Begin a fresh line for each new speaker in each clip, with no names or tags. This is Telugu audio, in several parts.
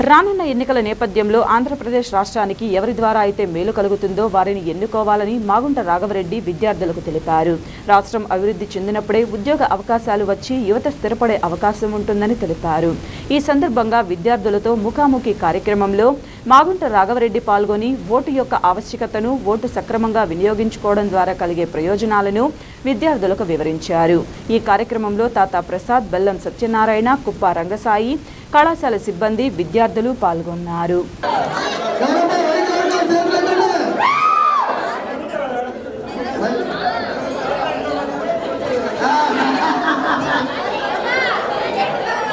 రానున్న ఎన్నికల నేపథ్యంలో ఆంధ్రప్రదేశ్ రాష్ట్రానికి ఎవరి ద్వారా అయితే మేలు కలుగుతుందో వారిని ఎన్నుకోవాలని మాగుంట రాఘవరెడ్డి విద్యార్థులకు తెలిపారు. రాష్ట్రం అభివృద్ధి చెందినప్పుడే ఉద్యోగ అవకాశాలు వచ్చి యువత స్థిరపడే అవకాశం ఉంటుందని తెలిపారు. ఈ సందర్భంగా విద్యార్థులతో ముఖాముఖి కార్యక్రమంలో మాగుంట రాఘవరెడ్డి పాల్గొని ఓటు యొక్క ఆవశ్యకతను ఓటు సక్రమంగా వినియోగించుకోవడం ద్వారా కలిగే ప్రయోజనాలను విద్యార్థులకు వివరించారు. ఈ కార్యక్రమంలో తాత ప్రసాద్ బెల్లం సత్యనారాయణ కుప్ప రంగసాయి కళాశాల సిబ్బంది విద్యార్థులు పాల్గొన్నారు.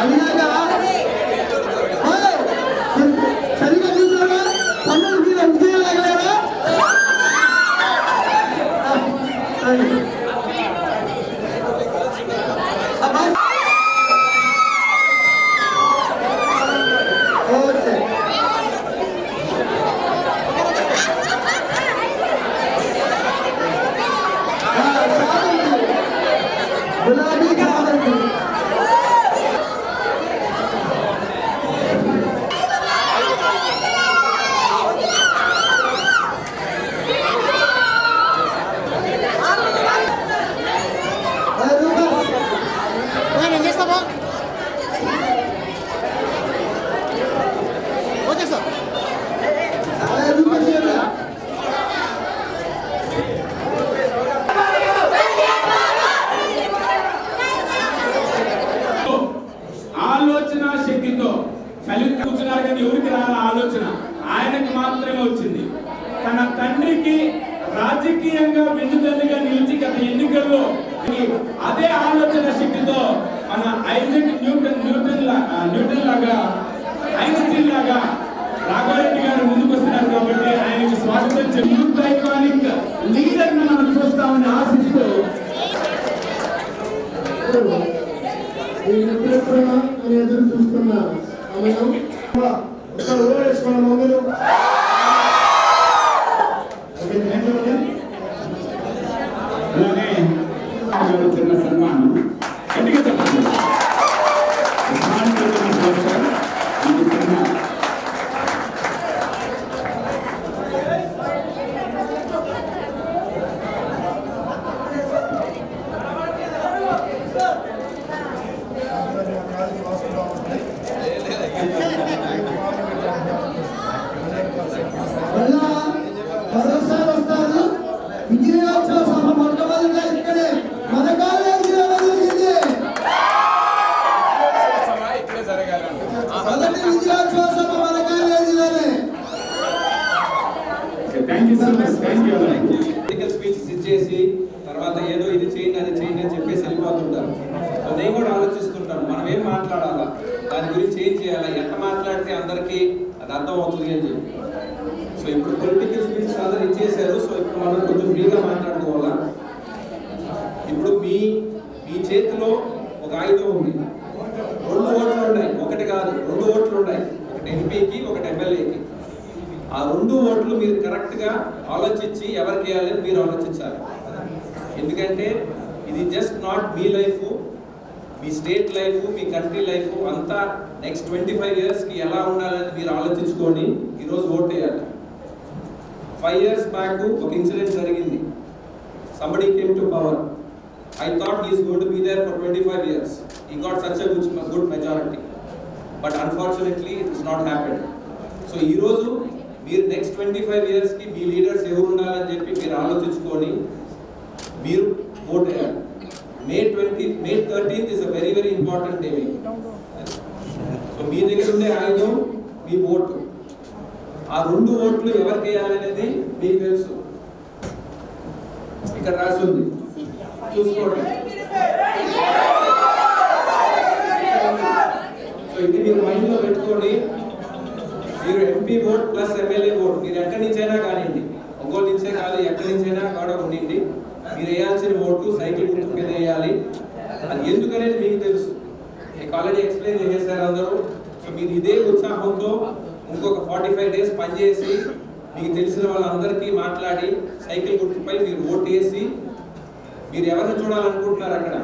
అలాగా
అదే ఆలోచన శక్తితో మన ఐజక్ న్యూటన్ న్యూటన్ లా- న్యూటన్ లాగా ఐన్స్టీన్ లాగా రాఘవరెడ్డి గారు ముందుకు వస్తున్నారు కాబట్టి ఆయనకి స్వాగతం చెప్పి ఐకానిక్ లీడర్ మనం చూస్తామని ఆశిస్తూ
నేను ఎప్పుడెప్పుడా అని ఎదురు చూస్తున్నా. సమయం ఒక ఓడేసుకోవడం మొదలు ఓకే థ్యాంక్ యూ అండి
అలానే గారు చిన్న సన్మానం గట్టిగా చెప్పండి సన్మానం చేస్తున్న పోస్టర్ ఇది చిన్న
మళ్ళా మరోసారి వస్తారు విజయోత్సవ సభ మొట్టమొదటిగా ఇక్కడే మన కాలేజీలో జరిగింది మొదటి విజయోత్సవ సభ మన కాలేజీలోనే
thank you so much thank you
political speeches ఇచ్చేసి తర్వాత ఏదో ఇది చేయండి అది చేయండి అని చెప్పేసి వెళ్ళిపోతుంటారు సో నేను కూడా ఆలోచిస్తుంటాను మనం ఏం మాట్లాడాలా? దాని గురించి ఏం చేయాలా? ఎంత మాట్లాడితే అందరికీ అది అర్థం అవుతుంది అని చెప్పి. సో ఇప్పుడు పొలిటికల్ స్పీచెస్ అందరూ ఇచ్చేసారు సో ఇప్పుడు మనం కొంచెం ఫ్రీగా మాట్లాడుకోవాలా? ఇప్పుడు మీ మీ చేతిలో ఒక ఆయుధం ఉంది. రెండు ఓట్లు ఉన్నాయి. ఒకటి కాదు రెండు ఓట్లు ఉన్నాయి. ఒకటి ఎంపీకి ఒకటి ఎమ్మెల్యేకి. ఆ రెండు ఓట్లు మీరు కరెక్ట్గా ఆలోచించి ఎవరికి వేయాలని మీరు ఆలోచించాలి. ఎందుకంటే ఇది జస్ట్ నాట్ మీ లైఫ్ మీ స్టేట్ లైఫ్ మీ కంట్రీ లైఫ్ అంతా నెక్స్ట్ ట్వంటీ ఫైవ్ ఇయర్స్కి ఎలా ఉండాలని మీరు ఆలోచించుకొని ఈరోజు ఓట్ వేయాలి ఫైవ్ ఇయర్స్ బ్యాక్ ఒక ఇన్సిడెంట్ జరిగింది. Somebody came to power I thought he's going to be there for twenty five years he got such a good majority but unfortunately it is not happen so ఈరోజు మీరు నెక్స్ట్ ట్వంటీ ఫైవ్ ఇయర్స్కి మీ లీడర్స్ ఎవరు ఉండాలని చెప్పి మీరు ఆలోచించుకొని మీరు ఓట్ వేయాలి May twenty May thirteenth is a very very important day మీకు సో మీ దగ్గర ఉండే ఆయుధం మీ ఓటు. ఆ రెండు ఓట్లు ఎవరికి వేయాలనేది మీకు తెలుసు. ఇక్కడ రాసి ఉంది. చూసుకోండి. సో ఇది మీరు మైండ్లో మీరు MP vote plus MLA vote మీరు ఎక్కడి నుంచైనా కానివ్వండి. ఒంగోలు నుంచే కాదు ఎక్కడి నుంచైనా కూడా ఉండండి. మీరు వేయాల్సిన ఓటు సైకిల్ గుర్తు మీద వేయాలి. అది ఎందుకనేది మీకు తెలుసు. మీకు ఆల్రెడీ ఎక్స్ప్లెయిన్ చేసేసారు అందరూ. సో మీరు ఇదే ఉత్సాహంతో ఇంకొక ఫార్టీ ఫైవ్ డేస్ పనిచేసి మీకు తెలిసిన వాళ్ళందరికీ మాట్లాడి సైకిల్ గుర్తుపై మీరు ఓటు వేసి మీరు ఎవరిని చూడాలనుకుంటున్నారు అక్కడ?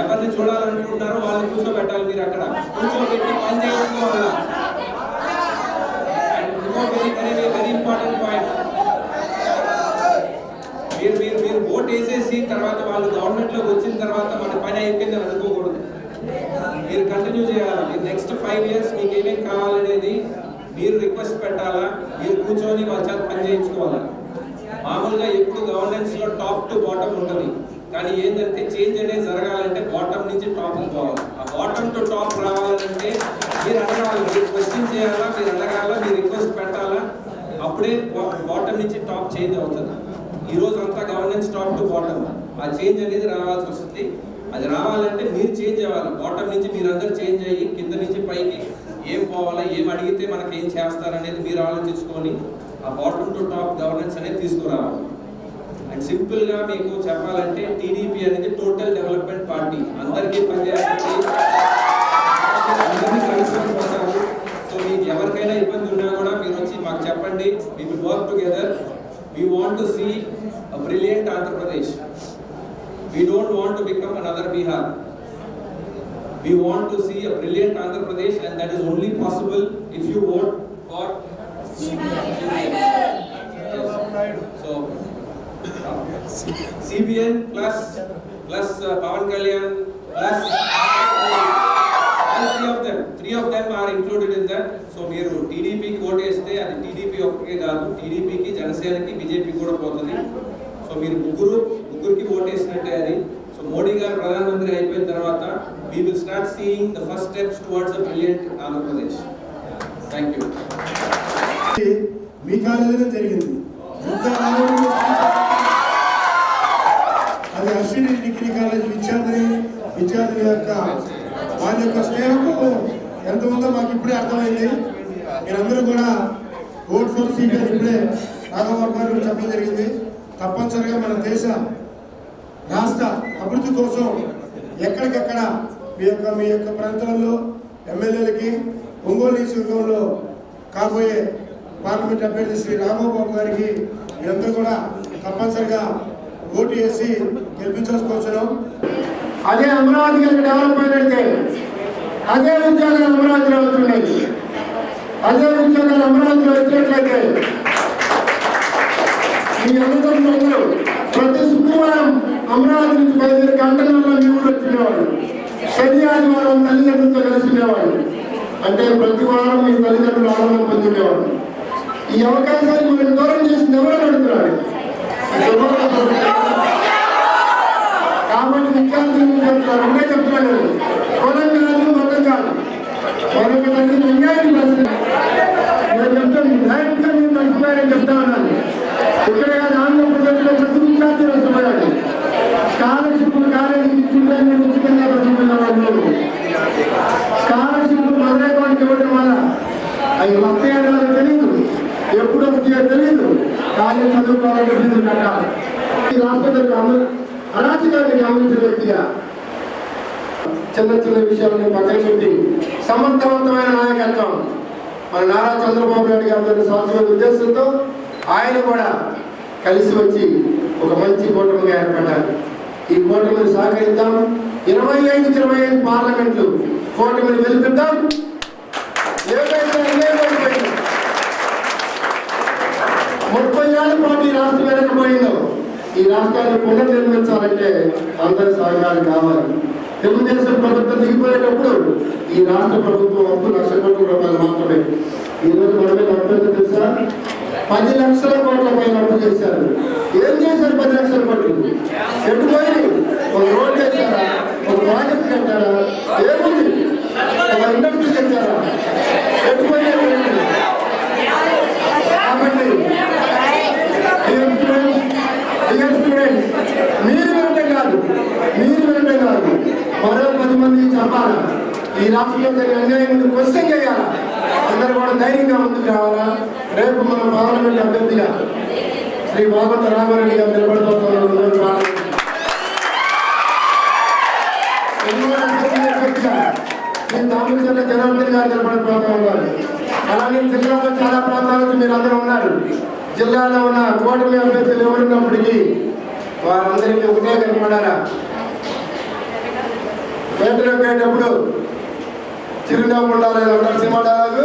ఎవరిని చూడాలనుకుంటున్నారో వాళ్ళని కూర్చోబెట్టాలి మీరు అక్కడ. కూర్చోబెట్టి పని చేయడం వల్ల ఇంకో very very very important point మీరు మీరు మీరు ఓట్ వేసేసి తర్వాత వాళ్ళు గవర్నమెంట్లోకి వచ్చిన తర్వాత మన పని అయిపోయిందని అనుకోకూడదు మీరు కంటిన్యూ చేయాలి మీరు నెక్స్ట్ ఫైవ్ ఇయర్స్ మీకు ఏమేమి కావాలనేది మీరు రిక్వెస్ట్ పెట్టాలా? మీరు కూర్చొని వాళ్ళ చేత పని చేయించుకోవాలా? మామూలుగా ఎప్పుడు గవర్నెన్స్లో టాప్ టు బాటమ్ ఉంటుంది. కానీ ఏంటంటే చేంజ్ అనేది జరగాలంటే బాటమ్ నుంచి టాప్ పోవాలి. ఆ బాటమ్ టు టాప్ రావాలంటే మీరు అడగాలి. మీరు క్వశ్చన్ చేయాలా? మీరు అడగాల? మీరు రిక్వెస్ట్ పెట్టాలా? అప్పుడే బాటమ్ నుంచి టాప్ చేంజ్ అవుతుంది. ఈ రోజు అంతా గవర్నెన్స్ టాప్ టు బాటమ్ ఆ చేంజ్ అనేది రావాల్సి వస్తుంది. అది రావాలంటే మీరు చేంజ్ అవ్వాలి. బాటం నుంచి మీరందరూ చేంజ్ అయ్యి కింద నుంచి పైకి ఏం పోవాలా ఏం అడిగితే మనకి ఏం చేస్తారనేది మీరు ఆలోచించుకొని ఆ బాటమ్ టు టాప్ గవర్నెన్స్ అనేది తీసుకురావాలి. అండ్ సింపుల్గా మీకు చెప్పాలంటే టీడీపీ అనేది టోటల్ డెవలప్మెంట్ పార్టీ అందరికీ పనిచేస్తుంది అందరినీ సో మీకు ఎవరికైనా ఇబ్బంది ఉన్నా కూడా మీరు వచ్చి మాకు చెప్పండి. We will work together we want to see brilliant Andhra Pradesh Don't want to become another Bihar We want to see a brilliant Andhra Pradesh and that is only possible if you vote for So, CBN plus, plus uh, Pavan Kalyan, plus all three of them, three of them are included in that. So మీరు టీడీపీకి ఓటేస్తే అది టీడీపీ ఒక్కటే కాదు టీడీపీకి జనసేనకి బీజేపీ కూడా పోతుంది సో మీరు ముగ్గురు ముగ్గురికి ఓటేసినట్టే అది సో మోడీ గారు ప్రధానమంత్రి అయిపోయిన తర్వాత we will start seeing the first steps towards a brilliant Andhra Pradesh thank you
మీ కాలేజీలో జరిగింది. అది అశ్విని డిగ్రీ కాలేజ్ విద్యార్థిని విద్యార్థిని యొక్క వారి యొక్క స్నేహము ఎంత ఉందో మాకు ఇప్పుడే అర్థమైంది. మీరందరూ కూడా ఓట్ ఫోర్ సిపిఐ ఇప్పుడే రాఘవబాబు గారు చెప్పడం జరిగింది. తప్పనిసరిగా మన దేశ రాష్ట్ర అభివృద్ధి కోసం ఎక్కడికెక్కడ మీ యొక్క మీ యొక్క ప్రాంతాలలో ఎమ్మెల్యేలకి ఒంగోలు నియోజకవర్గంలో కాబోయే పార్లమెంట్ అభ్యర్థి శ్రీ రాఘవబాబు గారికి మీరందరూ కూడా తప్పనిసరిగా ఓటు వేసి గెలిపించుకోవచ్చును
అదే అమరావతి కనుక డెవలప్ అయినట్టే. అదే ఉద్యోగాలు అమరావతిలో వస్తున్నాయి అదే ఉద్యోగాలు అమరావతిలో వచ్చినట్లయితే మీ అన్నదమ్ములందరూ అమరావతి నుంచి బయలుదేరి గంటలలో మీ ఊరు వచ్చినవాడు. శని ఆదివారం తల్లిదండ్రులతో కలిసినేవాడు. అంటే ప్రతి వారం మీ తల్లిదండ్రులు ఆనందం పొందుండేవాడు ఈ అవకాశాన్ని మనం దూరం చేసింది ఎవరు అడుగుతున్నాడు. ఈ అరాచకాన్ని గమనించిన వ్యక్తిగా చిన్న చిన్న విషయాలను పక్కన పెట్టి సమర్థవంతమైన నాయకత్వం మన నారా చంద్రబాబు నాయుడు గారి స్వాతంత్ర ఉద్దేశంతో ఆయన కూడా కలిసి వచ్చి ఒక మంచి కూటమిగా ఏర్పడ్డారు. ఈ కూటమిని సహకరిద్దాం. ఇరవై ఐదు ఇరవై ఐదు పార్లమెంట్లు కూటమిని వెలిపిద్దాం ముప్పై ఏళ్ళ పాటు రాష్ట్రం వెనకపోయిందో ఈ రాష్ట్రాన్ని పునర్నిర్మించాలంటే అందరి సహకారం కావాలి. తెలుగుదేశం ప్రభుత్వం దిగిపోయేటప్పుడు ఈ రాష్ట్ర ప్రభుత్వం అప్పు లక్ష కోట్ల రూపాయలు మాత్రమే. ఈరోజు మనమే మన అప్పు తెలుసా? పది లక్షల కోట్ల పైన అప్పు చేశారు. ఏం చేశారు పది లక్షల కోట్లు? ఎటు పోయి ఒక రోడ్ వేశారా ఒక ప్రాజెక్ట్ కట్టారా ఏముంది ఒక ఇండస్ట్రీ కట్టారా ఎటు పోయి కాబట్టి Dear students, dear students, మీరు వినటం కాదు మీరు వినటం కాదు మరో పది మంది ఈ రాష్ట్రంలో జరిగే అన్యాయం క్వశ్చన్ చేయాలా? అందరూ కూడా ధైర్యంగా ముందుకు రావాలా? రేపు మన పార్లమెంట్ అభ్యర్థిగా శ్రీ భాగవత రామారెడ్డి గారు నిలబడబోతున్నారు. ఎన్నో జనార్దన్ గారు నిలబడిపోతా ఉన్నారు. అలాగే జిల్లాలో చాలా ప్రాంతాలకు మీరు అందరూ ఉన్నారు. జిల్లాలో ఉన్న కూటమి అభ్యర్థులు ఎవరున్నప్పటికీ వారందరికీ ఒకటే కనపడారా థియేటర్కి పోయేటప్పుడు చిరునవ్వు ఉండాలని అంటారు సినిమా డైలాగు